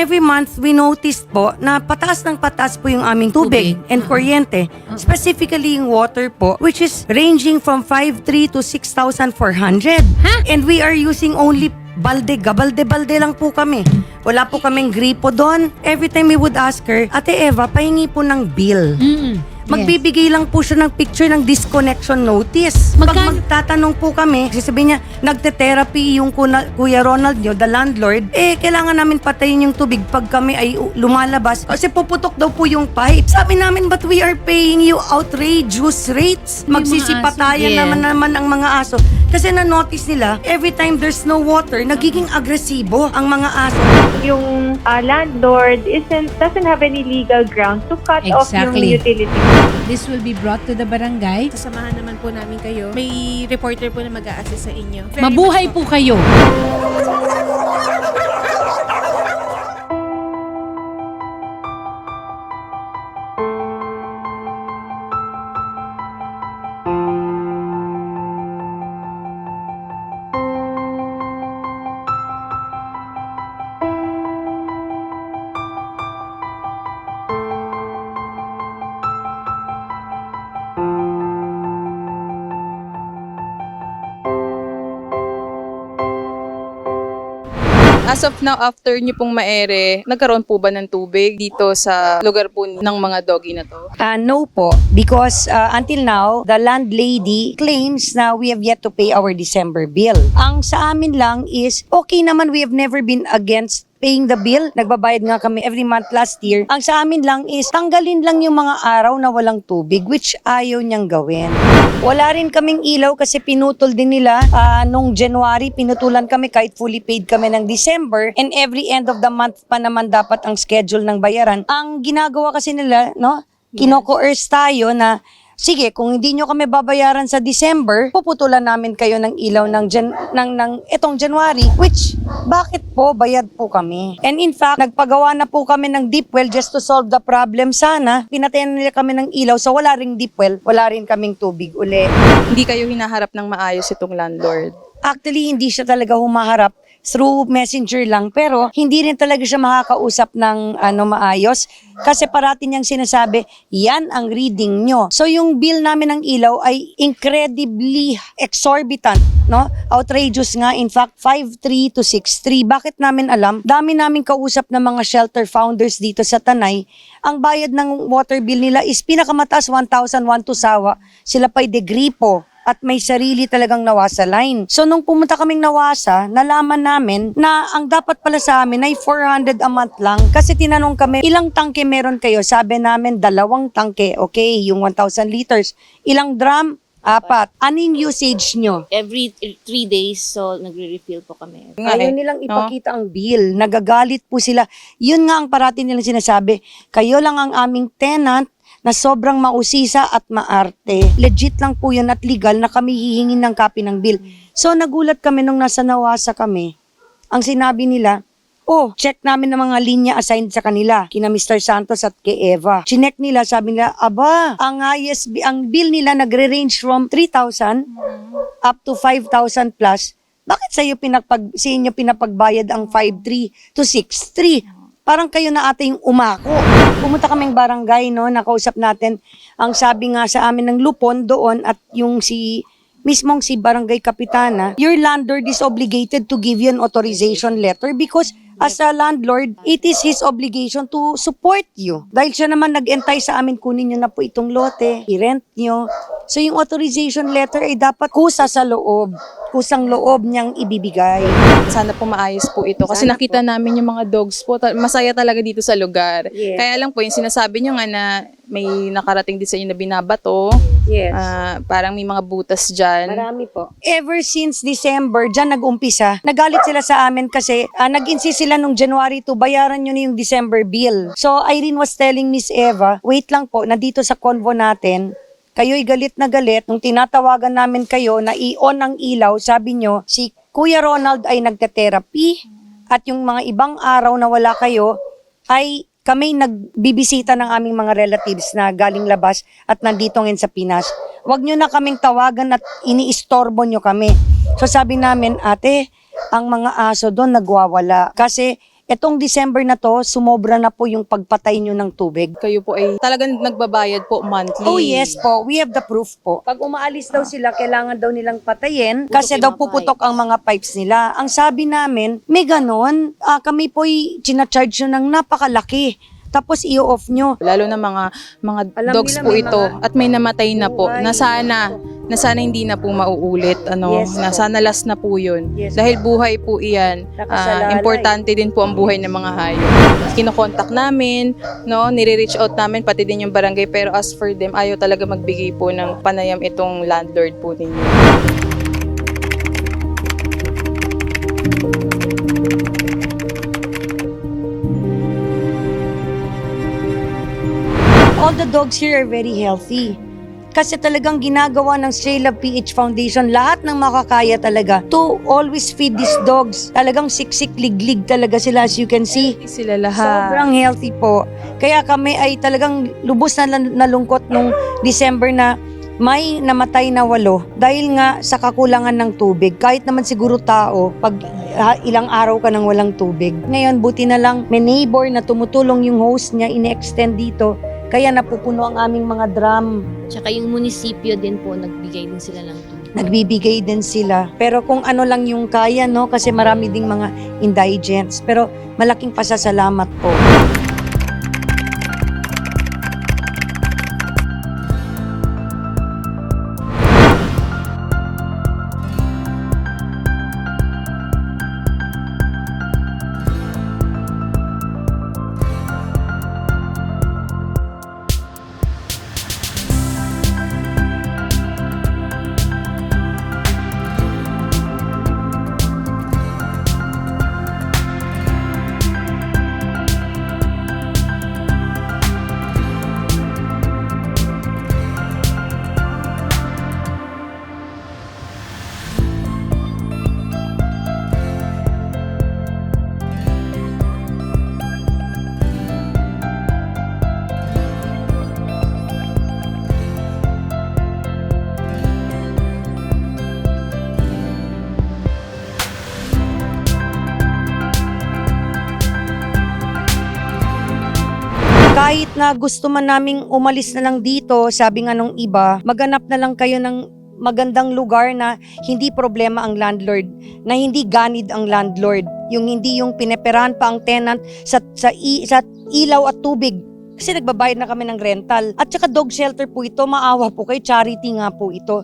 every month we noticed po na pataas ng pataas po yung aming tubig, Tubig. and kuryente. Specifically yung water po, which is ranging from 5,300 to 6,400. Ha? And we are using only balde, gabalde-balde lang po kami. Wala po kaming gripo doon. Every time we would ask her, Ate Eva, pahingi po ng bill. Mm. Magbibigay lang po siya ng picture ng disconnection notice. Pag Magkano- magtatanong po kami, sasabihin niya, nagte-therapy yung kuna- Kuya Ronald nyo, the landlord, eh, kailangan namin patayin yung tubig pag kami ay u- lumalabas. Kasi puputok daw po yung pipe. Sabi namin, but we are paying you outrageous rates. Yung mga Magsisipatayan naman naman ang mga aso. Kasi na-notice nila, every time there's no water, nagiging agresibo ang mga aso. yung uh, landlord isn't doesn't have any legal grounds to cut off yung Exactly. utility. This will be brought to the barangay. Sasamahan naman po namin kayo. May reporter po na mag a sa inyo. Very Mabuhay po kayo. As of now, after nyo pong maere, nagkaroon po ba ng tubig dito sa lugar po ng mga doggy na to? Uh, no po, because uh, until now, the landlady claims na we have yet to pay our December bill. Ang sa amin lang is, okay naman, we have never been against paying the bill. Nagbabayad nga kami every month last year. Ang sa amin lang is, tanggalin lang yung mga araw na walang tubig, which ayaw niyang gawin. Wala rin kaming ilaw kasi pinutol din nila ah, nung January, pinutulan kami kahit fully paid kami ng December and every end of the month pa naman dapat ang schedule ng bayaran. Ang ginagawa kasi nila, no, kinoko-coerce tayo na Sige, kung hindi nyo kami babayaran sa December, puputulan namin kayo ng ilaw ng, Jan- ng, ng itong January, which, bakit po, bayad po kami. And in fact, nagpagawa na po kami ng deep well just to solve the problem sana. Pinatayan nila kami ng ilaw, so wala ring deep well, wala rin kaming tubig uli. Hindi kayo hinaharap ng maayos itong landlord. Actually, hindi siya talaga humaharap through messenger lang pero hindi rin talaga siya makakausap ng ano maayos. Kasi parati niyang sinasabi yan ang reading nyo so yung bill namin ng ilaw ay incredibly exorbitant no? Outrageous nga. In fact 5.3 to 6.3 bakit namin alam? Dami namin kausap ng mga shelter founders dito sa Tanay. Ang bayad ng water bill nila is pinakamataas 1,001 to sila pa'y degripo at may sarili talagang nawasa line. So nung pumunta kaming nawasa, nalaman namin na ang dapat pala sa amin ay 400 a month lang. Kasi tinanong kami, ilang tangke meron kayo? Sabi namin, dalawang tangke. Okay, yung 1,000 liters. Ilang drum? Apat. Anong usage nyo? every th- three days, so nagre-refill po kami. Nga Ayaw eh. nilang ipakita ang bill. Nagagalit po sila. Yun nga ang parati nilang sinasabi. Kayo lang ang aming tenant na sobrang mausisa at maarte. Legit lang po yun at legal na kami hihingin ng copy ng bill. So nagulat kami nung nasa Nawasa kami. Ang sinabi nila, Oh, check namin ng mga linya assigned sa kanila, kina Mr. Santos at kay Eva. Chinek nila, sabi nila, aba, ang bi- ang bill nila nagre-range from 3,000 up to 5,000 plus. Bakit sa iyo pinapag sa inyo pinapagbayad ang 5.3 to 6.3? Parang kayo na ate yung umako. Pumunta kaming barangay, no, nakausap natin. Ang sabi nga sa amin ng lupon doon at yung si mismong si barangay kapitana, your landlord is obligated to give you an authorization letter because as a landlord, it is his obligation to support you. Dahil siya naman nag-entay sa amin, kunin nyo na po itong lote, i-rent nyo. So yung authorization letter ay dapat kusa sa loob, kusang loob niyang ibibigay. Sana po maayos po ito. Kasi Sana nakita namin yung mga dogs po. ta- Masaya talaga dito sa lugar. Yes. Kaya lang po, yung sinasabi nyo nga na may nakarating din sa inyo na binabato. Yes. Ah, parang may mga butas dyan. Marami po. Ever since December, dyan nag-umpisa, nagalit sila sa amin kasi ah, nag-insist sila nung January to bayaran nyo na yung December bill. So Irene was telling Miss Eva, wait lang po, nandito sa convo natin, kayo'y galit na galit. Nung tinatawagan namin kayo na i-on ang ilaw, sabi nyo, si Kuya Ronald ay nagte-therapy at yung mga ibang araw na wala kayo ay kami nagbibisita ng aming mga relatives na galing labas at nandito ngayon sa Pinas. Huwag nyo na kaming tawagan at iniistorbo nyo kami. So sabi namin, ate, ang mga aso doon nagwawala. Kasi Etong December na to, sumobra na po yung pagpatay nyo ng tubig. Kayo po ay talagang nagbabayad po monthly. Oh yes po, we have the proof po. Pag umaalis daw sila, kailangan daw nilang patayin kasi daw puputok ang mga pipes nila. Ang sabi namin, may ganon, ah, kami po'y charge nyo ng napakalaki. Tapos i-off nyo. Lalo na mga mga Alam dogs nila po may ito mga at may namatay na po buhay. na sana na sana hindi na po mauulit ano? Yes na sana last na po yun. Yes dahil buhay po iyan. Ah, importante din po ang buhay ng mga hayop. Kinokontak namin no? Nire-reach out namin pati din yung barangay. Pero as for them ayaw talaga magbigay po ng panayam itong landlord po ninyo. All the dogs here are very healthy. Kasi talagang ginagawa ng Love PH Foundation lahat ng makakaya talaga to always feed these dogs. Talagang siksik liglig talaga sila as you can see. sila lahat Sobrang healthy po. Kaya kami ay talagang lubos na nalungkot nung December na may namatay na walo dahil nga sa kakulangan ng tubig. Kahit naman siguro tao, pag ilang araw ka nang walang tubig. Ngayon, buti na lang may neighbor na tumutulong yung host niya, ine-extend dito. Kaya napupuno ang aming mga drum. Tsaka yung munisipyo din po, nagbigay din sila ng tubig. Nagbibigay din sila. Pero kung ano lang yung kaya, no? Kasi marami ding mga indigents. Pero malaking pasasalamat po. Kahit na gusto man naming umalis na lang dito, sabi nga nung iba, maganap na lang kayo ng magandang lugar na hindi problema ang landlord, na hindi ganid ang landlord, yung hindi yung pineperan pa ang tenant sa, sa, i- sa ilaw at tubig. Kasi nagbabayad na kami ng rental. At saka dog shelter po ito, maawa po kay charity nga po ito.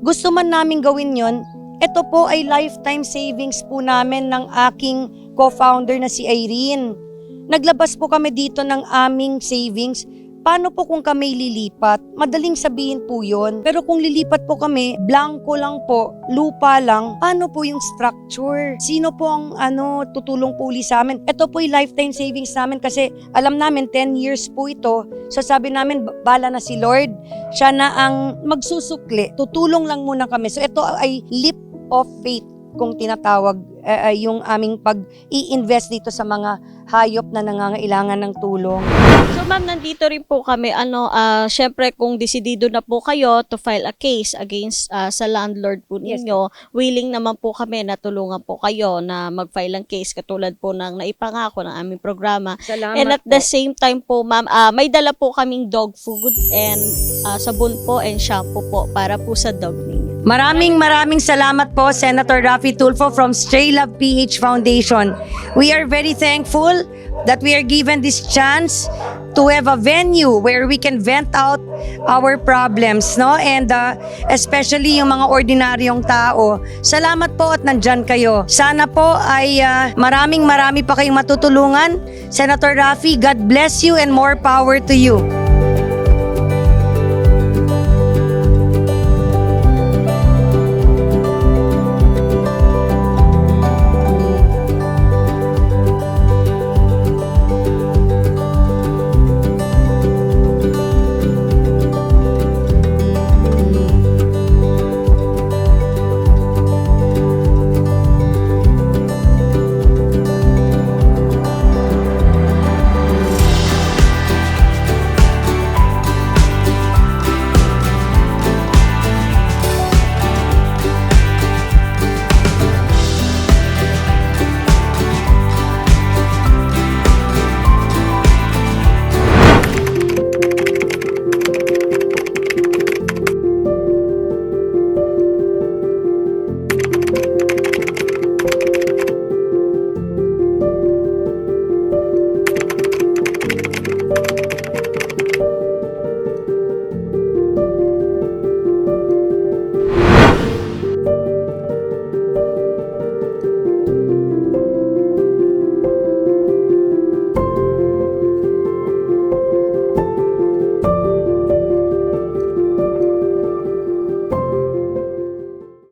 Gusto man namin gawin yon, ito po ay lifetime savings po namin ng aking co-founder na si Irene. Naglabas po kami dito ng aming savings. Paano po kung kami lilipat? Madaling sabihin po yon. Pero kung lilipat po kami, blanco lang po, lupa lang, paano po yung structure? Sino po ang ano, tutulong po uli sa amin? Ito po yung lifetime savings namin kasi alam namin 10 years po ito. So sabi namin, ba- bala na si Lord. Siya na ang magsusukli. Tutulong lang muna kami. So ito ay leap of faith kung tinatawag eh, yung aming pag-i-invest dito sa mga hayop na nangangailangan ng tulong. So ma'am, nandito rin po kami. Ano, ah syempre kung desidido na po kayo to file a case against ah, sa landlord po Yes, ninyo, willing naman po kami na tulungan po kayo na mag-file ng case katulad po ng naipangako ng aming programa. Salamat And at the same time po, ma'am, ah, may dala po kaming dog food and ah, sabon po and shampoo po para po sa dog ninyo. Maraming maraming salamat po Senator Raffy Tulfo from Stray Love PH Foundation. We are very thankful that we are given this chance to have a venue where we can vent out our problems, no? And uh, especially yung mga ordinaryong tao. Salamat po at nandyan kayo. Sana po ay uh, maraming marami pa kayong matutulungan. Senator Raffy, God bless you and more power to you.